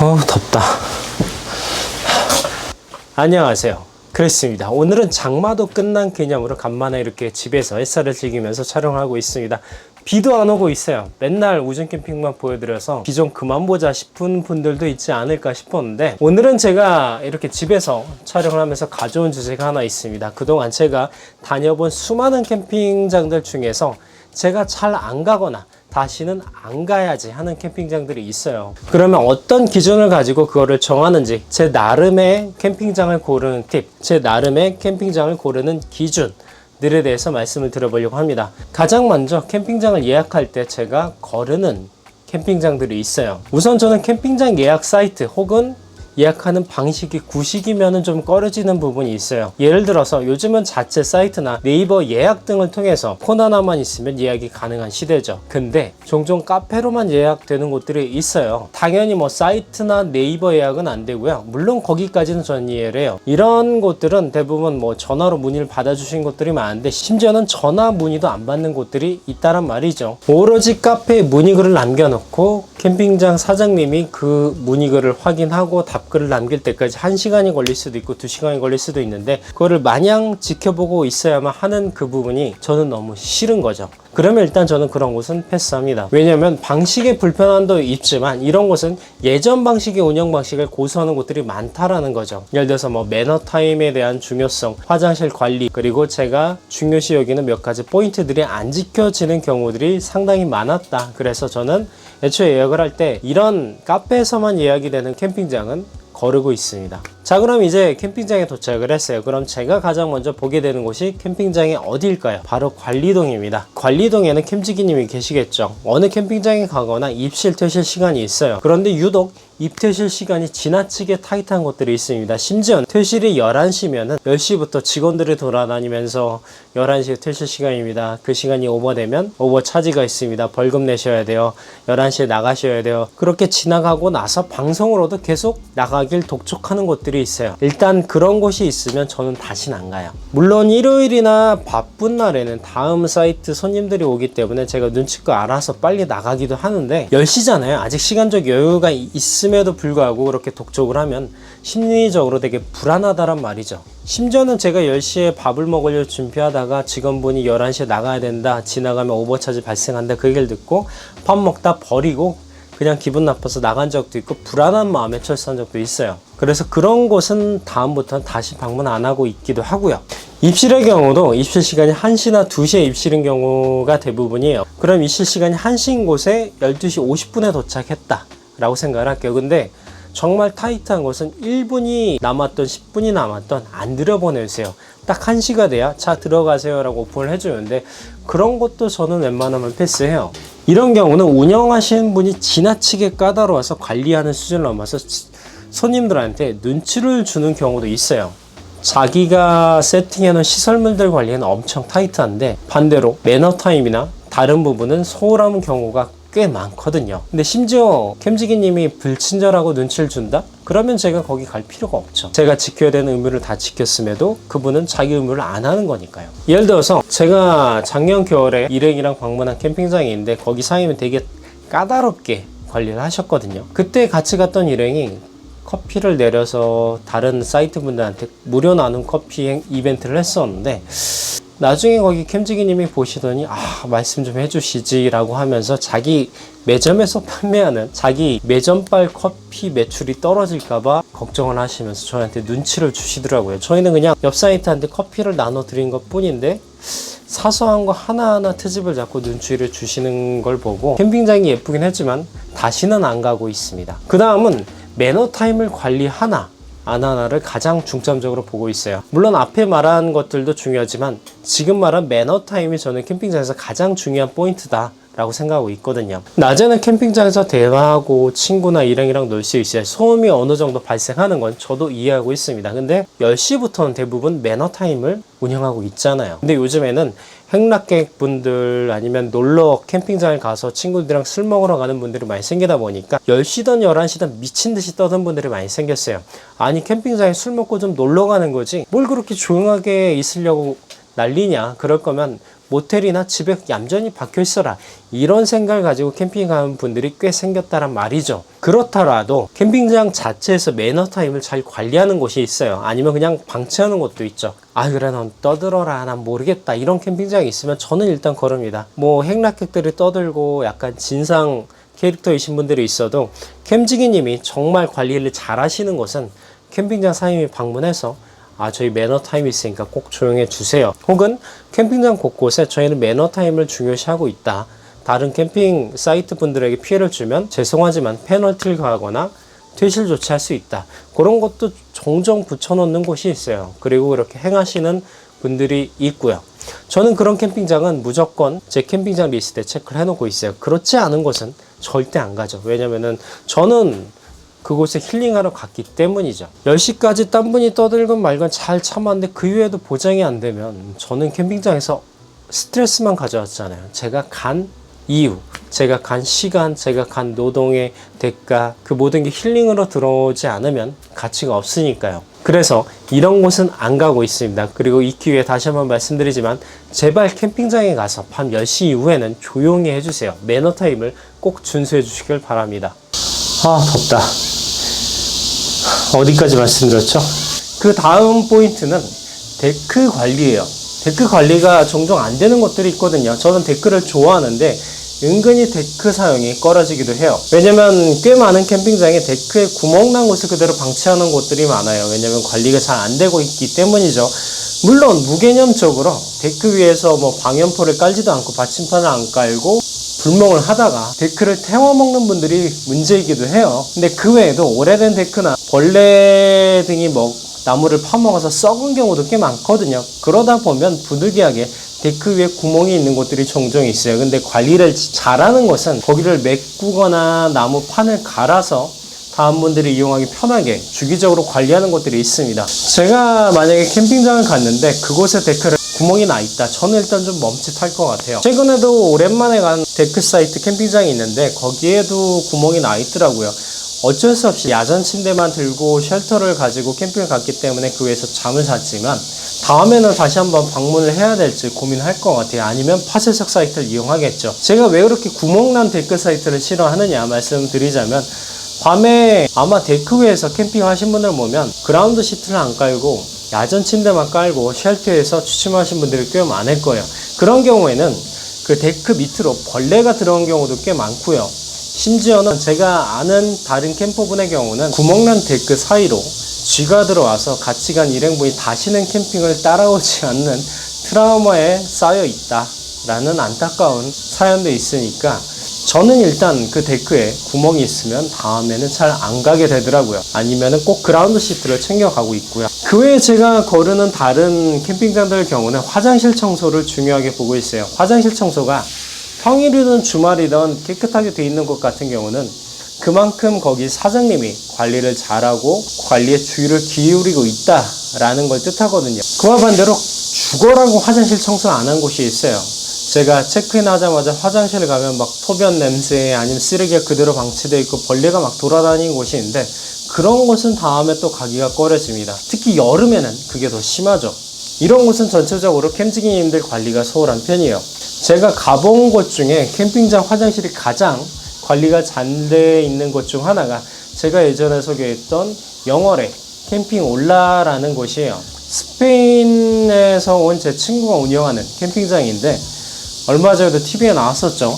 어 덥다. 안녕하세요. 그랬습니다. 오늘은 장마도 끝난 기념으로 간만에 이렇게 집에서 햇살을 즐기면서 촬영하고 있습니다. 비도 안 오고 있어요. 맨날 우전 캠핑만 보여드려서 비 좀 그만 보자 싶은 분들도 있지 않을까 싶었는데 오늘은 제가 이렇게 집에서 촬영을 하면서 가져온 주제가 하나 있습니다. 그동안 제가 다녀본 수많은 캠핑장들 중에서 제가 잘 안 가거나 다시는 안 가야지 하는 캠핑장들이 있어요. 그러면 어떤 기준을 가지고 그거를 정하는지 제 나름의 캠핑장을 고르는 팁, 제 나름의 캠핑장을 고르는 기준, 들에 대해서 말씀을 드려보려고 합니다. 가장 먼저 캠핑장을 예약할 때 제가 거르는 캠핑장들이 있어요. 우선 저는 캠핑장 예약 사이트 혹은 예약하는 방식이 구식이면은 좀 꺼려지는 부분이 있어요. 예를 들어서 요즘은 자체 사이트나 네이버 예약 등을 통해서 폰 하나만 있으면 예약이 가능한 시대죠. 근데 종종 카페로만 예약되는 곳들이 있어요. 당연히 뭐 사이트나 네이버 예약은 안 되고요. 물론 거기까지는 전 이해를 해요. 이런 곳들은 대부분 뭐 전화로 문의를 받아주신 곳들이 많은데 심지어는 전화 문의도 안 받는 곳들이 있다란 말이죠. 오로지 카페에 문의글을 남겨놓고 캠핑장 사장님이 그 문의글을 확인하고 답 글을 남길 때까지 1시간이 걸릴 수도 있고 2시간이 걸릴 수도 있는데 그거를 마냥 지켜보고 있어야만 하는 그 부분이 저는 너무 싫은 거죠. 그러면 일단 저는 그런 곳은 패스합니다. 왜냐면 방식의 불편함도 있지만 이런 곳은 예전 방식의 운영 방식을 고수하는 곳들이 많다라는 거죠. 예를 들어서 뭐 매너 타임에 대한 중요성, 화장실 관리, 그리고 제가 중요시 여기는 몇 가지 포인트들이 안 지켜지는 경우들이 상당히 많았다. 그래서 저는 애초에 예약을 할 때 이런 카페에서만 예약이 되는 캠핑장은 거르고 있습니다. 자, 그럼 이제 캠핑장에 도착을 했어요. 그럼 제가 가장 먼저 보게 되는 곳이 캠핑장이 어디일까요? 바로 관리동입니다. 관리동에는 캠지기님이 계시겠죠. 어느 캠핑장에 가거나 입실 퇴실 시간이 있어요. 그런데 유독 입퇴실 시간이 지나치게 타이트한 곳들이 있습니다. 심지어 퇴실이 11시면은 10시부터 직원들이 돌아다니면서 11시 퇴실 시간입니다. 그 시간이 오버되면 오버 차지가 있습니다. 벌금 내셔야 돼요. 11시에 나가셔야 돼요. 그렇게 지나가고 나서 방송으로도 계속 나가길 독촉하는 곳들이 있어요. 일단 그런 곳이 있으면 저는 다시는 안 가요. 물론 일요일이나 바쁜 날에는 다음 사이트 손님들이 오기 때문에 제가 눈치껏 알아서 빨리 나가기도 하는데 10시잖아요. 아직 시간적 여유가 있 음에도 불구하고 그렇게 독촉을 하면 심리적으로 되게 불안하다란 말이죠. 심지어는 제가 10시에 밥을 먹으려 준비하다가 직원분이 11시에 나가야 된다. 지나가면 오버차지 발생한다. 그 얘기를 듣고 밥 먹다 버리고 그냥 기분 나빠서 나간 적도 있고 불안한 마음에 철수한 적도 있어요. 그래서 그런 곳은 다음부터는 다시 방문 안 하고 있기도 하고요. 입실의 경우도 입실 시간이 1시나 2시에 입실인 경우가 대부분이에요. 그럼 입실 시간이 1시인 곳에 12시 50분에 도착했다. 라고 생각을 할게요. 근데 정말 타이트한 곳은 1분이 남았던 10분이 남았던 안 들여보내주세요. 딱 1시가 돼야 차 들어가세요 라고 오픈을 해주는데 그런 것도 저는 웬만하면 패스해요. 이런 경우는 운영하시는 분이 지나치게 까다로워서 관리하는 수준을 넘어서 손님들한테 눈치를 주는 경우도 있어요. 자기가 세팅해놓은 시설물들 관리는 엄청 타이트한데 반대로 매너 타임이나 다른 부분은 소홀한 경우가 꽤 많거든요. 근데 심지어 캠지기님이 불친절하고 눈치를 준다? 그러면 제가 거기 갈 필요가 없죠. 제가 지켜야 되는 의무를 다 지켰음에도 그분은 자기 의무를 안 하는 거니까요. 예를 들어서 제가 작년 겨울에 일행이랑 방문한 캠핑장이 있는데 거기 사장님은 되게 까다롭게 관리를 하셨거든요. 그때 같이 갔던 일행이 커피를 내려서 다른 사이트 분들한테 무료 나눔 커피 이벤트를 했었는데 나중에 거기 캠지기님이 보시더니 아 말씀 좀 해주시지라고 하면서 자기 매점에서 판매하는 자기 매점발 커피 매출이 떨어질까봐 걱정을 하시면서 저한테 눈치를 주시더라고요. 저희는 그냥 옆 사이트한테 커피를 나눠 드린 것 뿐인데 사소한 거 하나하나 트집을 잡고 눈치를 주시는 걸 보고 캠핑장이 예쁘긴 했지만 다시는 안 가고 있습니다. 그 다음은 매너 타임을 관리하나 안 하나를 가장 중점적으로 보고 있어요. 물론 앞에 말한 것들도 중요하지만 지금 말한 매너 타임이 저는 캠핑장에서 가장 중요한 포인트다. 라고 생각하고 있거든요. 낮에는 캠핑장에서 대화하고 친구나 일행이랑 놀 수 있어요. 소음이 어느 정도 발생하는 건 저도 이해하고 있습니다. 근데 10시부터는 대부분 매너 타임을 운영하고 있잖아요. 근데 요즘에는 행락객분들 아니면 놀러 캠핑장에 가서 친구들이랑 술 먹으러 가는 분들이 많이 생기다 보니까 10시든 11시든 미친 듯이 떠든 분들이 많이 생겼어요. 아니 캠핑장에 술 먹고 좀 놀러 가는 거지 뭘 그렇게 조용하게 있으려고 난리냐 그럴 거면 모텔이나 집에 얌전히 박혀 있어라. 이런 생각을 가지고 캠핑 가는 분들이 꽤 생겼다란 말이죠. 그렇더라도 캠핑장 자체에서 매너 타임을 잘 관리하는 곳이 있어요. 아니면 그냥 방치하는 곳도 있죠. 아 그래 넌 떠들어라 난 모르겠다 이런 캠핑장이 있으면 저는 일단 걸읍니다. 뭐 행락객들이 떠들고 약간 진상 캐릭터이신 분들이 있어도 캠지기님이 정말 관리를 잘 하시는 곳은 캠핑장 사장님이 방문해서 아 저희 매너 타임이 있으니까 꼭 조용해 주세요. 혹은 캠핑장 곳곳에 저희는 매너 타임을 중요시하고 있다. 다른 캠핑 사이트 분들에게 피해를 주면 죄송하지만 페널티를 가하거나 퇴실 조치할 수 있다. 그런 것도 종종 붙여놓는 곳이 있어요. 그리고 그렇게 행하시는 분들이 있고요. 저는 그런 캠핑장은 무조건 제 캠핑장 리스트에 체크를 해놓고 있어요. 그렇지 않은 곳은 절대 안 가죠. 왜냐면은 저는 그곳에 힐링하러 갔기 때문이죠. 10시까지 딴 분이 떠들건 말건 잘 참았는데 그 이후에도 보장이 안 되면 저는 캠핑장에서 스트레스만 가져왔잖아요. 제가 간 이유, 제가 간 시간, 제가 간 노동의 대가, 그 모든 게 힐링으로 들어오지 않으면 가치가 없으니까요. 그래서 이런 곳은 안 가고 있습니다. 그리고 이 기회에 다시 한번 말씀드리지만 제발 캠핑장에 가서 밤 10시 이후에는 조용히 해주세요. 매너 타임을 꼭 준수해 주시길 바랍니다. 아, 덥다. 어디까지 말씀드렸죠? 그 다음 포인트는 데크 관리예요. 데크 관리가 종종 안 되는 것들이 있거든요. 저는 데크를 좋아하는데 은근히 데크 사용이 꺼려지기도 해요. 왜냐면 꽤 많은 캠핑장에 데크에 구멍 난 곳을 그대로 방치하는 곳들이 많아요. 왜냐면 관리가 잘 안 되고 있기 때문이죠. 물론 무개념적으로 데크 위에서 뭐 방염포를 깔지도 않고 받침판을 안 깔고 불멍을 하다가 데크를 태워 먹는 분들이 문제이기도 해요. 근데 그 외에도 오래된 데크나 벌레 등이 먹, 나무를 파먹어서 썩은 경우도 꽤 많거든요. 그러다 보면 부득이하게 데크 위에 구멍이 있는 곳들이 종종 있어요. 근데 관리를 잘하는 곳은 거기를 메꾸거나 나무 판을 갈아서 다음 분들이 이용하기 편하게 주기적으로 관리하는 곳들이 있습니다. 제가 만약에 캠핑장을 갔는데 그곳에 데크를 구멍이 나 있다. 저는 일단 좀 멈칫할 것 같아요. 최근에도 오랜만에 간 데크 사이트 캠핑장이 있는데 거기에도 구멍이 나 있더라고요. 어쩔 수 없이 야전 침대만 들고 쉘터를 가지고 캠핑을 갔기 때문에 그 위에서 잠을 잤지만 다음에는 다시 한번 방문을 해야 될지 고민할 것 같아요. 아니면 파쇄석 사이트를 이용하겠죠. 제가 왜 그렇게 구멍난 데크 사이트를 싫어하느냐 말씀드리자면 밤에 아마 데크 위에서 캠핑하신 분들 보면 그라운드 시트를 안 깔고 야전 침대만 깔고 쉘터에서 취침하신 분들이 꽤 많을 거예요. 그런 경우에는 그 데크 밑으로 벌레가 들어온 경우도 꽤 많고요. 심지어는 제가 아는 다른 캠퍼분의 경우는 구멍난 데크 사이로 쥐가 들어와서 같이 간 일행분이 다시는 캠핑을 따라오지 않는 트라우마에 쌓여 있다 라는 안타까운 사연도 있으니까 저는 일단 그 데크에 구멍이 있으면 다음에는 잘 안 가게 되더라고요. 아니면은 꼭 그라운드 시트를 챙겨가고 있고요. 그 외에 제가 거르는 다른 캠핑장들 경우는 화장실 청소를 중요하게 보고 있어요. 화장실 청소가 평일이든 주말이든 깨끗하게 돼 있는 것 같은 경우는 그만큼 거기 사장님이 관리를 잘하고 관리에 주의를 기울이고 있다라는 걸 뜻하거든요. 그와 반대로 죽어라고 화장실 청소 안 한 곳이 있어요. 제가 체크인 하자마자 화장실에 가면 막 소변 냄새 아니면 쓰레기가 그대로 방치되어 있고 벌레가 막 돌아다니는 있는데 그런 곳은 다음에 또 가기가 꺼려집니다. 특히 여름에는 그게 더 심하죠. 이런 곳은 전체적으로 캠핑님들 관리가 소홀한 편이에요. 제가 가본 곳 중에 캠핑장 화장실이 가장 관리가 잘돼 있는 곳 중 하나가 제가 예전에 소개했던 영월의 캠핑 올라라는 곳이에요. 스페인에서 온 제 친구가 운영하는 캠핑장인데 얼마 전에도 TV에 나왔었죠.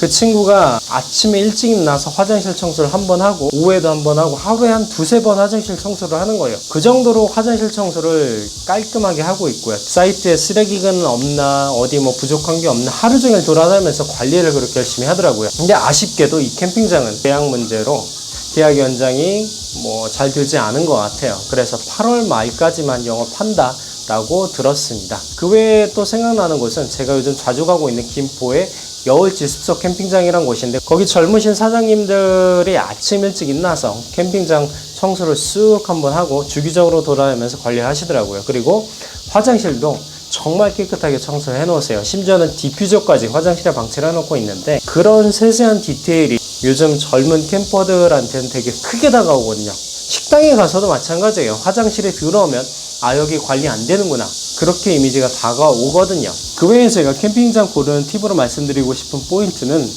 그 친구가 아침에 일찍 나서 화장실 청소를 한 번 하고 오후에도 한 번 하고 하루에 한 두세 번 화장실 청소를 하는 거예요. 그 정도로 화장실 청소를 깔끔하게 하고 있고요. 사이트에 쓰레기는 없나 어디 뭐 부족한 게 없나 하루 종일 돌아다니면서 관리를 그렇게 열심히 하더라고요. 근데 아쉽게도 이 캠핑장은 계약 문제로 계약 연장이 뭐 잘 되지 않은 것 같아요. 그래서 8월 말까지만 영업한다. 라고 들었습니다. 그 외에 또 생각나는 곳은 제가 요즘 자주 가고 있는 김포의 여울지 숲속 캠핑장이란 곳인데 거기 젊으신 사장님들이 아침 일찍 일어나서 캠핑장 청소를 쑥 한번 하고 주기적으로 돌아다니면서 관리하시더라고요. 그리고 화장실도 정말 깨끗하게 청소해 놓으세요. 심지어는 디퓨저까지 화장실에 방치를 해놓고 있는데 그런 세세한 디테일이 요즘 젊은 캠퍼들한테는 되게 크게 다가오거든요. 식당에 가서도 마찬가지예요. 화장실에 들어오면 아 여기 관리 안 되는구나 그렇게 이미지가 다가오거든요. 그 외에 제가 캠핑장 고르는 팁으로 말씀드리고 싶은 포인트는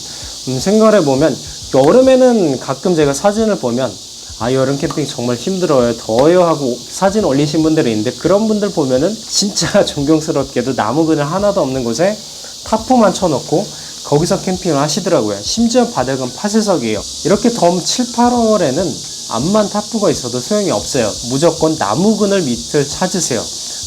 음, 생각해 보면 여름에는 가끔 제가 사진을 보면 아 여름 캠핑 정말 힘들어요 더워요 하고 사진 올리신 분들이 있는데 그런 분들 보면은 진짜 존경스럽게도 나무 그늘 하나도 없는 곳에 타프만 쳐놓고 거기서 캠핑을 하시더라고요. 심지어 바닥은 파쇄석이에요. 이렇게 더운 7, 8월에는 암만 타프가 있어도 소용이 없어요. 무조건 나무 그늘 밑을 찾으세요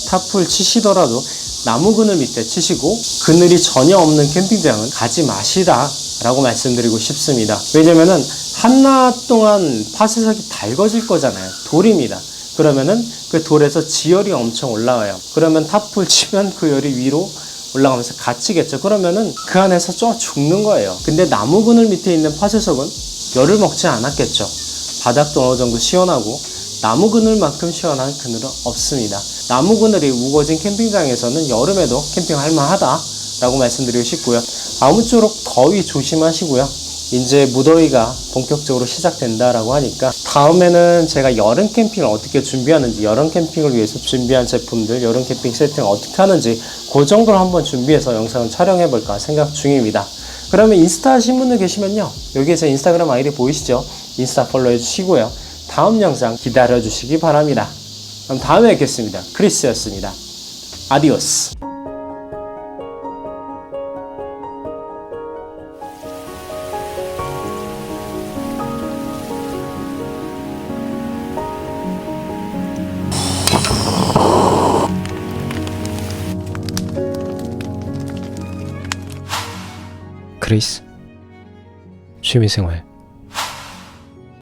타프를 치시더라도 나무 그늘 밑에 치시고 그늘이 전혀 없는 캠핑장은 가지 마시라 라고 말씀드리고 싶습니다. 왜냐면은 한낮 동안 파쇄석이 달궈질 거잖아요. 돌입니다. 그러면은 그 돌에서 지열이 엄청 올라와요. 그러면 타프를 치면 그 열이 위로 올라가면서 갇히겠죠. 그러면은 그 안에서 쪄 죽는 거예요. 근데 나무 그늘 밑에 있는 파쇄석은 열을 먹지 않았겠죠. 바닥도 어느 정도 시원하고 나무 그늘만큼 시원한 그늘은 없습니다. 나무 그늘이 우거진 캠핑장에서는 여름에도 캠핑할 만하다 라고 말씀드리고 싶고요. 아무쪼록 더위 조심하시고요. 이제 무더위가 본격적으로 시작된다라고 하니까 다음에는 제가 여름 캠핑을 어떻게 준비하는지 여름 캠핑을 위해서 준비한 제품들 여름 캠핑 세팅을 어떻게 하는지 그 정도로 한번 준비해서 영상을 촬영해 볼까 생각 중입니다. 그러면 인스타 하신 분들 계시면요. 여기에 제 인스타그램 아이디 보이시죠? 인스타 팔로우 해주시고요. 다음 영상 기다려 주시기 바랍니다. 그럼 다음에 뵙겠습니다. 크리스였습니다. 아디오스. 크리스 취미생활